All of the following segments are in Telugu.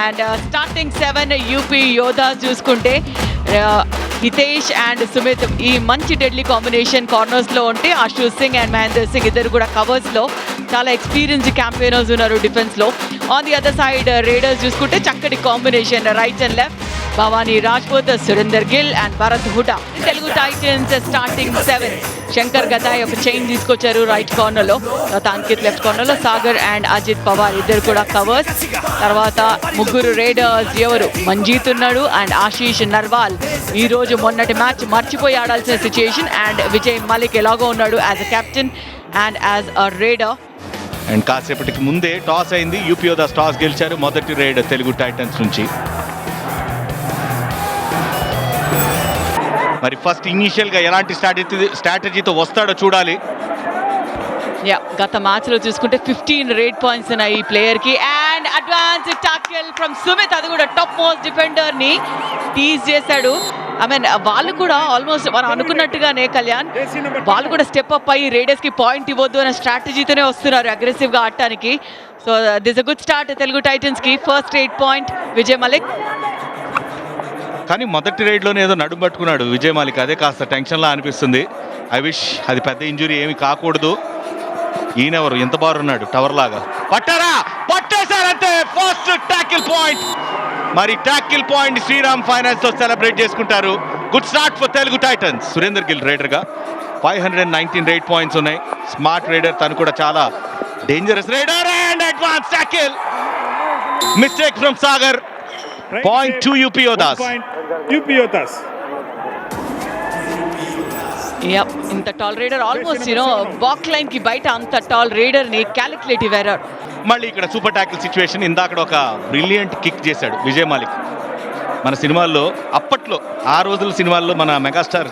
అండ్ స్టార్టింగ్ సెవెన్ యూపీ యోధా చూసుకుంటే హితేష్ అండ్ సుమిత్ ఈ మంచి డెడ్లీ కాంబినేషన్ కార్నర్స్లో ఉంటే ఆశు సింగ్ అండ్ మహేందర్ సింగ్ ఇద్దరు కూడా కవర్స్లో చాలా ఎక్స్పీరియన్స్ క్యాంపెయినర్స్ ఉన్నారు డిఫెన్స్లో on the other side raiders చూసుకుంటే చక్కటి combination right and left Bhavani Rajput Surender Gill and Bharat Hooda Telugu Titans starting seven Shankar Gadai ఒక చైన్ తీసుకొచ్చారు రైట్ కార్నర్లో తర్వాత అంకిత్ లెఫ్ట్ కార్నర్లో సాగర్ అండ్ అజిత్ పవార్ ఇద్దరు కూడా కవర్స్ తర్వాత ముగ్గురు రేడర్స్ ఎవరు? మంజీత్ ఉన్నాడు అండ్ ఆశీష్ నర్వాల్. ఈ రోజు మొన్నటి మ్యాచ్ మర్చిపోయి ఆడాల్సిన సిచ్యుయేషన్ అండ్ విజయ్ మలిక్ ఎలాగో ఉన్నాడు as a captain and as a raider and కాసేపటికి ముందే టాస్ అయింది. యూపీ యోధాస్ టాస్ గెలిచారు. మొదటి రైడ్ తెలుగు టైటన్స్ నుంచి. మరి ఫస్ట్ ఇనీషియల్గా ఎలాంటి స్ట్రాటజీ స్ట్రాటజీతో వస్తాడో చూడాలి. యా గత మ్యాచ్లో చూసుకుంటే ఫిఫ్టీన్ రేట్ పాయింట్స్ ఉన్నాయి ఈ ప్లేయర్కి. And advance tackle from Sumit అది కూడా టాప్ మోస్ట్ డిఫెండర్ని టీజ్ చేశాడు. ఐ మీన్ వాళ్ళు కూడా ఆల్మోస్ట్ మనం అనుకున్నట్టుగానే కళ్యాణ్ వాళ్ళు కూడా స్టెప్ అప్ అయ్యి రేడర్స్కి పాయింట్ ఇవ్వద్దు అనే స్ట్రాటజీతోనే వస్తున్నారు అగ్రెసివ్గా ఆడటానికి. So this a good start Telugu టైటన్స్కి. First eight point Vijay Malik కానీ మొదటి రైడ్లోనే ఏదో నడుము పట్టుకున్నాడు విజయ్ మాలిక్ అదే కాస్త టెన్షన్లా అనిపిస్తుంది. ఐ విష్ అది పెద్ద ఇంజురీ ఏమి కాకూడదు. ఈయనెవరు ఎంత బాగున్నాడు టవర్ లాగా. పట్టారా! Tackle point. మరి ట్యాకిల్ పాయింట్ శ్రీరామ్ ఫైనాన్స్తో సెలబ్రేట్ చేసుకుంటారు. Good start for Telugu Titans. Surender Gill రైడర్గా. Five hundred nineteen raid points ఉన్నాయి. స్మార్ట్ రైడర్ తను కూడా చాలా dangerous raider and advance tackle mistake from Sagar Point to UP Yodas. UP Yodas. Yeah ఇంత tall raider almost you know back లైన్కి బయట అంత టాల్ రైడర్ని క్యాలిక్యులేటివ్ ఎర్రర్ మళ్ళీ ఇక్కడ సూపర్ ట్యాకిల్ సిచ్యువేషన్ ఇందాక ఒక బ్రిలియంట్ కిక్ చేశాడు విజయ్ మాలిక్. మన సినిమాల్లో అప్పట్లో ఆ రోజుల సినిమాల్లో మన మెగాస్టార్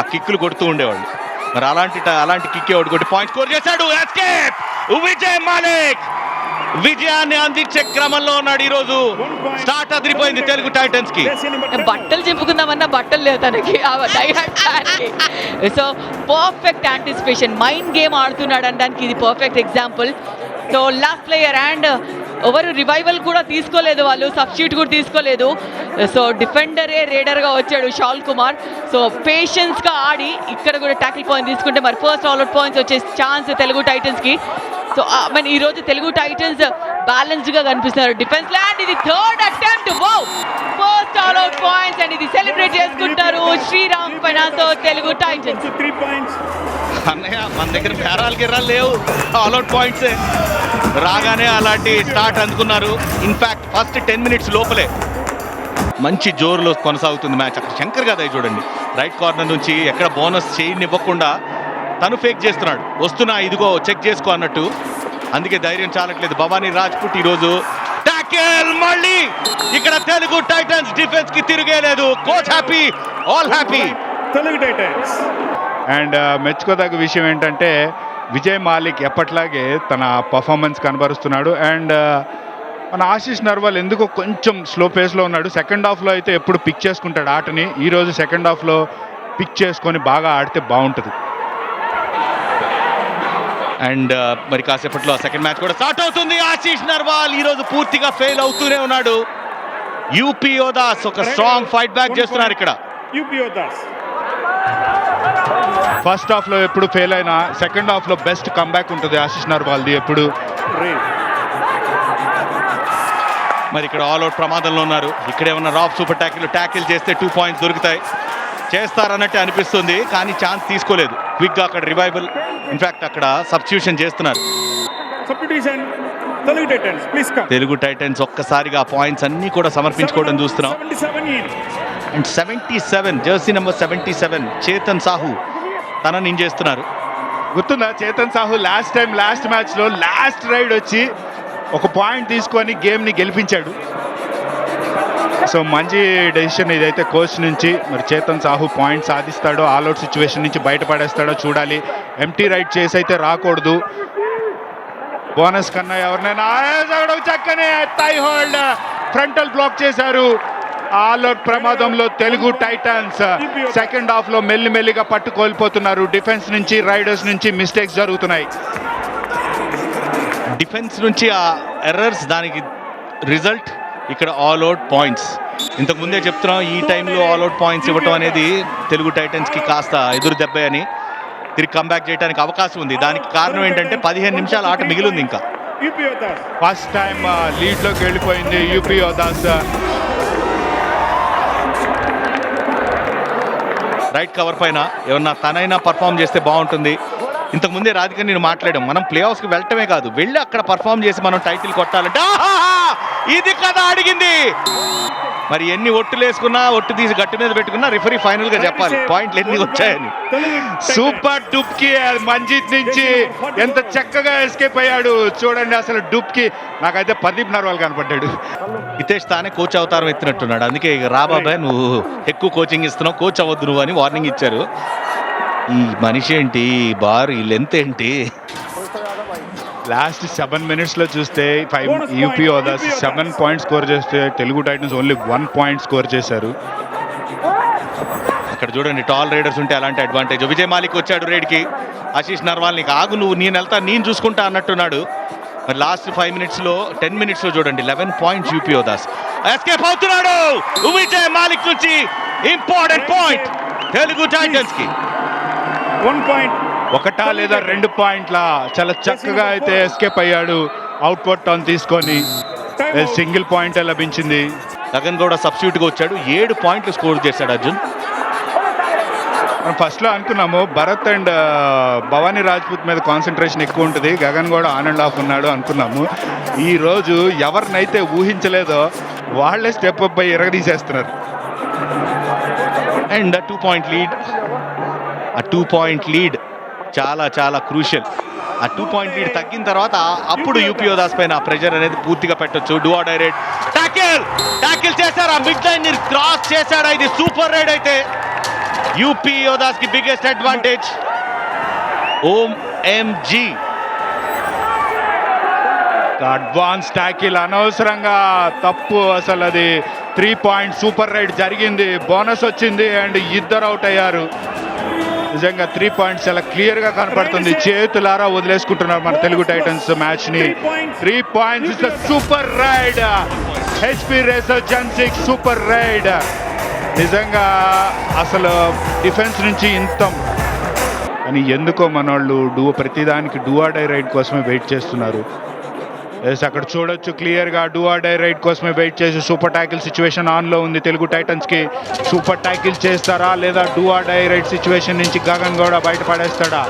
ఆ కిక్కులు కొడుతూ ఉండేవాళ్ళు. మరి అలాంటి అలాంటి కిక్ ఒకటి కొట్టి పాయింట్ స్కోర్ చేశాడు? ఎస్కేప్ విజయ్ మాలిక్! విజయాన్ని అందించే క్రమంలో ఉన్నాడు ఈ రోజు స్టార్ట్ అదిరిపోయింది తెలుగు టైటన్స్కి. బట్టలు చెప్పుకుందామన్నా బట్టలు లేవు తనకి so perfect anticipation mind game ఆడుతున్నాడు అనడానికి ఇది perfect example so last player and ఎవరు రివైవల్ కూడా తీసుకోలేదు వాళ్ళు సబ్స్టిట్యూట్ కూడా తీసుకోలేదు. సో డిఫెండరే రేడర్గా వచ్చాడు షాల్ కుమార్ సో పేషెన్స్గా ఆడి ఇక్కడ కూడా ట్యాకిల్ పాయింట్ తీసుకుంటే మరి ఫస్ట్ ఆల్అౌట్ పాయింట్స్ వచ్చే ఛాన్స్ తెలుగు టైటన్స్కి సో మన ఈ రోజు తెలుగు టైటన్స్ బ్యాలెన్స్డ్గా కనిపిస్తున్నారు. డిఫెన్స్ ల్యాండ్ ఇది third attempt whoa first all out points and ఇది సెలబ్రేట్ చేసుకుంటారు. శ్రీరామ్ పైనాతో తెలుగు టైటన్స్ త్రీ పాయింట్స్. అన్నయ్య మన దగ్గర బేరాలు గిరాలు లేవు. ఆల్అౌట్ పాయింట్సే రాగానే అలాంటి స్టార్ట్ అందుకున్నారు. ఇన్ఫాక్ట్ ఫస్ట్ టెన్ మినిట్స్ లోపలే. మంచి జోరులో కొనసాగుతుంది మ్యాచ్. అక్కడ శంకర్ కదా చూడండి. రైట్ కార్నర్ నుంచి ఎక్కడ బోనస్ చేయనివ్వకుండా తను ఫేక్ చేస్తున్నాడు. వస్తున్నా ఇదిగో చెక్ చేసుకో అన్నట్టు. అందుకే ధైర్యం చాలట్లేదు. భవానీ రాజ్పుట్ ఈరోజు టాకిల్ మళ్ళీ. ఇక్కడ తెలుగు టైటన్స్ డిఫెన్స్కి తిరిగేలేదు. Coach happy all happy Telugu Titans and మెచ్చుకోదగ్గ విషయం ఏంటంటే విజయ్ మాలిక్ ఎప్పట్లాగే తన పర్ఫార్మెన్స్ కనబరుస్తున్నాడు. అండ్ మన ఆశీష్ నర్వాల్ ఎందుకో కొంచెం స్లో పేస్లో ఉన్నాడు. సెకండ్ హాఫ్లో అయితే ఎప్పుడు పిక్ చేసుకుంటాడు ఆటని. ఈరోజు సెకండ్ హాఫ్లో పిక్ చేసుకొని బాగా ఆడితే బాగుంటుంది. అండ్ మరి కాసేపట్లో సెకండ్ మ్యాచ్ కూడా స్టార్ట్ అవుతుంది ఆశీష్ నర్వాల్. ఈ రోజు పూర్తిగా ఫెయిల్ అవుతూనే ఉన్నాడు. యూపీ యోదాస్ ఒక స్ట్రాంగ్ ఫైట్ బ్యాక్ చేస్తున్నారు ఇక్కడ. UP Yodas. ఫస్ట్ హాఫ్లో ఎప్పుడు ఫెయిల్ అయినా సెకండ్ హాఫ్లో బెస్ట్ కంబ్యాక్ ఉంటుంది ఆశీష్ నర్వాల్ది ఎప్పుడు. మరి ఇక్కడ ఆల్ అవుట్ ప్రమాదంలో ఉన్నారు ఇక్కడ ఏమన్నా రాఫ్ సూపర్ ట్యాకిల్ ట్యాకిల్ చేస్తే టూ పాయింట్స్ దొరుకుతాయి చేస్తారన్నట్టు అనిపిస్తుంది కానీ ఛాన్స్ తీసుకోలేదు క్విక్గా అక్కడ రివైవల్ ఇన్ఫాక్ట్ అక్కడ సబ్స్టిట్యూషన్ చేస్తున్నారు. తెలుగు టైటన్స్ ఒక్కసారిగా పాయింట్స్ అన్ని కూడా సమర్పించుకోవడం చూస్తున్నాం 77 in. And seventy seven jersey number seventy seven Chetan Sahu తనని చేస్తున్నారు. గుర్తుందా? Chetan Sahu last time last మ్యాచ్లో లాస్ట్ రైడ్ వచ్చి ఒక పాయింట్ తీసుకొని గేమ్ని గెలిపించాడు. సో మంచి డెసిషన్ ఇదైతే కోచ్ నుంచి. మరి చేతన్ సాహు పాయింట్ సాధిస్తాడో ఆల్అౌట్ సిచ్యువేషన్ నుంచి బయటపడేస్తాడో చూడాలి. ఎంటీ రైడ్ చేసి అయితే రాకూడదు. బోనస్ కన్నా ఎవరినైనా. చక్కనే చక్కని టై హోల్డ్ ఫ్రంటల్ బ్లాక్ చేశారు. ఆల్అౌట్ ప్రమాదంలో తెలుగు టైటాన్స్ సెకండ్ హాఫ్లో మెల్లిమెల్లిగా పట్టు కోల్పోతున్నారు డిఫెన్స్ నుంచి రైడర్స్ నుంచి మిస్టేక్స్ జరుగుతున్నాయి. డిఫెన్స్ నుంచి ఆ ఎర్రర్స్ దానికి రిజల్ట్ ఇక్కడ ఆల్ అవుట్ పాయింట్స్. ఇంతకు ముందే చెప్తున్నాం ఈ టైంలో ఆల్ అవుట్ పాయింట్స్ ఇవ్వటం అనేది తెలుగు టైటన్స్కి కాస్త ఎదురు దెబ్బ అని తిరిగి కంబ్యాక్ చేయడానికి అవకాశం ఉంది. దానికి కారణం ఏంటంటే పదిహేను నిమిషాల ఆట మిగిలింది ఇంకా. ఫస్ట్ టైం లీడ్లోకి వెళ్ళిపోయింది యూపీ యోదాస్ రైట్ కవర్ పైన ఏమన్నా తనైనా పర్ఫామ్ చేస్తే బాగుంటుంది. ఇంతకు ముందే రాధిక నేను మాట్లాడాం. మనం ప్లే ఆఫ్స్కి వెళ్ళటమే కాదు వెళ్ళి అక్కడ పర్ఫామ్ చేసి మనం టైటిల్ కొట్టాలంటే ఇది కదా అడిగింది! మరి ఎన్ని ఒట్టులు వేసుకున్నా ఒట్టు తీసి గట్టి మీద పెట్టుకున్నా రిఫరీ ఫైనల్గా చెప్పాలి. పాయింట్లు ఎన్ని వచ్చాయని. సూపర్ డుప్కి మంజిత్ నుంచి ఎంత చక్కగా ఎస్కేప్ అయ్యాడు. చూడండి అసలు డుప్కి నాకైతే ప్రదీప్ నర్వాల్ కనపడ్డాడు. హితేష్ తానే కోచ్ అవతారం ఎత్తినట్టున్నాడు. అందుకే ఇక రా బాబాయ్ నువ్వు ఎక్కువ కోచింగ్ ఇస్తున్నావు కోచ్ అవ్వద్దు నువ్వు అని వార్నింగ్ ఇచ్చారు. ఈ మనిషి ఏంటి? ఈ బార్ ఈ లెంత్ ఏంటి? లాస్ట్ సెవెన్ మినిట్స్లో చూస్తే five UP UP seven. Points score చేస్తే Telugu Titans only one point score చేశారు. అక్కడ చూడండి టాల్ రైడర్స్ ఉంటే అలాంటి అడ్వాంటేజ్ విజయ్ మాలిక్ వచ్చాడు రైడ్కి ఆశీష్ నర్వాల్ నీకు ఆగు నువ్వు నేను వెళ్తా నేను చూసుకుంటా అన్నట్టున్నాడు. లాస్ట్ ఫైవ్ మినిట్స్లో టెన్ మినిట్స్లో చూడండి eleven points UP Yoddhas escape అవుతున్నాడు! విజయ్ మాలిక్ నుంచి ఇంపార్టెంట్ పాయింట్ తెలుగు టైటన్స్కి. One point. ఒకటా లేదా రెండు పాయింట్ల? చాలా చక్కగా అయితే ఎస్కేప్ అయ్యాడు. అవుట్ పుట్ టర్న్ తీసుకొని. సింగిల్ పాయింట్ లభించింది. గగన్ గౌడ సబ్స్టిట్యూట్గా వచ్చాడు. ఏడు పాయింట్లు స్కోర్ చేశాడు అర్జున్. ఫస్ట్లో అనుకున్నాము భరత్ అండ్ భవానీ రాజ్పూత్ మీద కాన్సన్ట్రేషన్ ఎక్కువ ఉంటుంది గగన్ కూడా ఆన్ అండ్ ఆఫ్ ఉన్నాడు అనుకున్నాము. ఈ రోజు ఎవరినైతే ఊహించలేదో వాళ్ళే స్టెప్ అప్ అయ్యి ఎరగదీసేస్తున్నారు. అండ్ టూ పాయింట్ లీడ్ ఆ టూ పాయింట్ లీడ్ చాలా చాలా క్రూషియల్ ఆ టూ పాయింట్ లీడ్ తగ్గిన తర్వాత అప్పుడు యూపీఓ యోదాస్ పైన ప్రెషర్ అనేది పూర్తిగా పెట్టొచ్చు. డూ డైరెక్ట్ ట్యాకిల్ ట్యాకిల్ చేశారు. చేశారా మిడ్ లైన్ క్రాస్ చేశాడా. ఇది సూపర్ రైడ్ అయితే. యూపీ యోదాస్కి బిగ్గెస్ట్ అడ్వాంటేజ్ ఓం ఎంజీ. అడ్వాన్స్ ట్యాకిల్ అనవసరంగా. తప్పు అసలు అది. త్రీ పాయింట్ సూపర్ రైడ్ జరిగింది. బోనస్ వచ్చింది అండ్ ఇద్దరు అవుట్ అయ్యారు. నిజంగా త్రీ పాయింట్స్ చాలా క్లియర్గా కనపడుతుంది. చేతులారా వదిలేసుకుంటున్నారు మన తెలుగు టైటన్స్ మ్యాచ్ని త్రీ పాయింట్స్ సూపర్ రైడ్ హెచ్పి రేసర్ జన్సిక్ సూపర్ రైడ్ నిజంగా అసలు డిఫెన్స్ నుంచి ఇంత అని ఎందుకో మనోళ్ళు డూ ప్రతిదానికి డూ డై రైడ్ కోసమే వెయిట్ చేస్తున్నారు. ఎస్ అక్కడ చూడొచ్చు క్లియర్గా గా డై రైడ్ కోసమే వెయిట్ చేసి సూపర్ ట్యాకిల్ సిచ్యువేషన్ ఆన్లో ఉంది. తెలుగు టైటన్స్కి సూపర్ ట్యాకిల్ చేస్తారా లేదా డూ డై రైడ్ సిచ్యువేషన్ నుంచి గగన్ గౌడ బయటపడేస్తాడా?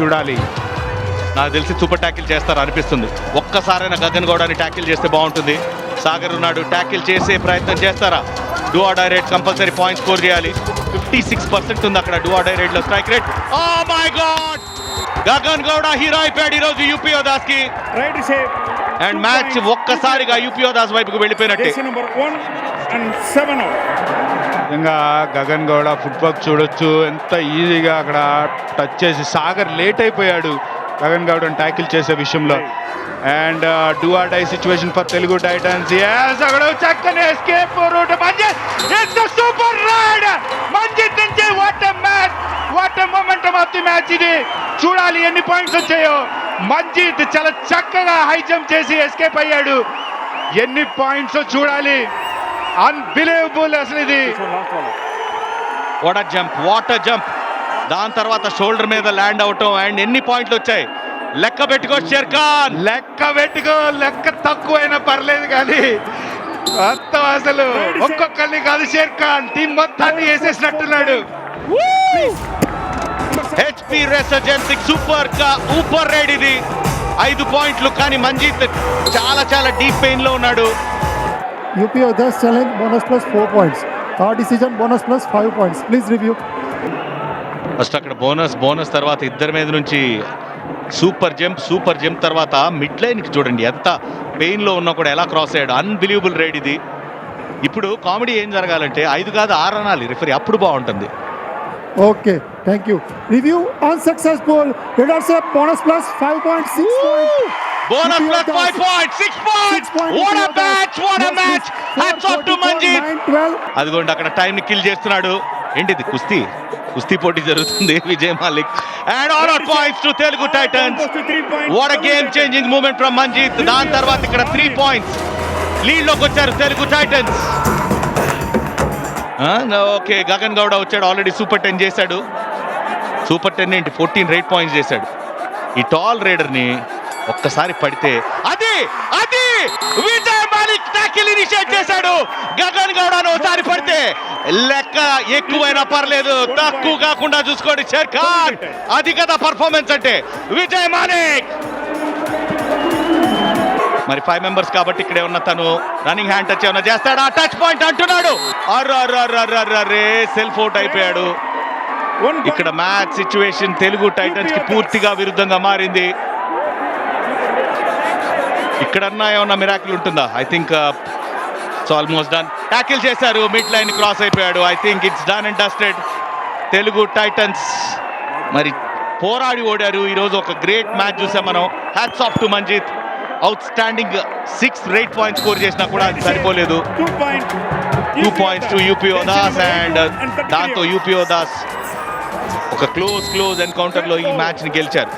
చూడాలి. నాకు తెలిసి సూపర్ ట్యాకిల్ చేస్తారు అనిపిస్తుంది. ఒక్కసారైనా గగన్ గౌడని ట్యాకిల్ చేస్తే బాగుంటుంది. సాగర్ ఉన్నాడు ట్యాకిల్ చేసే ప్రయత్నం చేస్తారా? Do or direct compulsory point score చేయాలి ఫిఫ్టీ సిక్స్ పర్సెంట్ ఉంది అక్కడ do or డైరెక్ట్లో strike rate oh my god Gagan Gowda hero అయిపోయాడు ఈరోజు యూపీ దాస్కి Right save. And match. ఒక్కసారిగా యూపీ దాస్ వైపుకు వెళ్ళిపోయినట్టే. నిజంగా గగన్ గౌడ ఫుట్ వర్క్ చూడొచ్చు ఎంత ఈజీగా అక్కడ టచ్ చేసి సాగర్ లేట్ అయిపోయాడు గగన్ గౌడని ట్యాకిల్ చేసే విషయంలో. And do or die situation for Telugu Titans అక్కడ చక్కని escape route Manjeet super raid Manjeet నుంచి what match what momentum of the match ఇది. చూడాలి ఎన్ని పాయింట్స్ వచ్చాయో. మంజిత్ చాలా చక్కగా హై జంప్ చేసి ఎస్కేప్ అయ్యాడు. ఎన్ని పాయింట్స్ చూడాలి. అన్బిలీవబుల్ అసలు ఇది. వాటర్ జంప్ వాటర్ జంప్ దాని తర్వాత షోల్డర్ మీద ల్యాండ్ అవటం అండ్ ఎన్ని పాయింట్లు వచ్చాయి లెక్క పెట్టుకో షేర్ ఖాన్ లెక్క పెట్టుకో లెక్క తక్కువైనా పర్లేదు కానీ మొత్తం అసలు ఒక్కొక్కరిని కాదు షేర్ ఖాన్ టీం మొత్తాన్ని వేసేసినట్టున్నాడు హెచ్పి రెసర్జెన్సిక్ సూపర్గా ఊపర్ రైడ్ ఇది ఐదు పాయింట్లు కానీ మంజీత్ చాలా చాలా డీప్ పెయిన్లో ఉన్నాడు UP Others challenge bonus plus 4 points. Third decision bonus plus 5 points. Please review. First అక్కడ బోనస్ బోనస్ తర్వాత ఇద్దరి మీద నుంచి సూపర్ జంప్ సూపర్ జంప్ తర్వాత మిడ్ లైన్కి చూడండి ఎంత పెయిన్లో ఉన్నా కూడా ఎలా క్రాస్ అయ్యాడు అన్బిలీవబుల్ రైడ్ ఇది ఇప్పుడు కామెడీ ఏం జరగాలంటే ఐదు కాదు ఆరు అనాలి రిఫరీ అప్పుడు బాగుంటుంది. Review unsuccessful. Leadership bonus plus 5.6 points. Bonus plus Yoddhas. Five point six points Six point what a what match hats off to Manjeet అదిగోండి అక్కడ టైం ని కిల్ చేస్తున్నాడు. ఏంటిది? కుస్తీ? కుస్తీ పోటీ జరుగుతుంది Vijay Malik. And all out points to Telugu Titans what a game changing moment from Manjeet దాని తర్వాత ఇక్కడ త్రీ పాయింట్స్ లీడ్లోకి వచ్చారు తెలుగు టైటన్స్ ఓకే గగన్ గౌడ వచ్చాడు ఆల్రెడీ సూపర్ టెన్ చేశాడు. సూపర్ టెన్ ఏంటి? ఫోర్టీన్ రైట్ పాయింట్స్ చేశాడు. ఈ టాల్ రైడర్ని ఒక్కసారి పడితే అది అది విజయ్ టాకిల్ ఇనిషియేట్ చేశాడు. గగన్ గౌడను ఒకసారి పడితే లెక్క ఎక్కువైనా పర్లేదు. తక్కువ కాకుండా చూసుకోండి. షర్ఖాన్ అది కదా పర్ఫార్మెన్స్ అంటే విజయ్ మాలిక్ మరి ఫైవ్ మెంబర్స్ కాబట్టి ఇక్కడే ఉన్న తను రన్నింగ్ హ్యాండ్ టచ్ ఏమైనా చేస్తాడా? టచ్ పాయింట్ అంటున్నాడు. అర్రే సెల్ఫ్ అవుట్ అయిపోయాడు. ఇక్కడ మ్యాచ్ సిచ్యువేషన్ తెలుగు టైటన్స్కి పూర్తిగా విరుద్ధంగా మారింది. ఇక్కడన్నా ఏమన్నా మిరాకిల్ ఉంటుందా? I think it's almost done tackle చేశారు. మిడ్ లైన్ క్రాస్ అయిపోయాడు. I think it's done and dusted Telugu Titans మరి పోరాడి ఓడారు. ఈరోజు ఒక గ్రేట్ మ్యాచ్ చూసాం మనం. Hats off to Manjeet outstanding six raid points score చేసినా కూడా అది సరిపోలేదు. Two points to UP Yoddhas and దాంతో యూపీ ఓదాస్ ఒక క్లోజ్ క్లోజ్ ఎన్కౌంటర్లో ఈ మ్యాచ్ని గెలిచారు.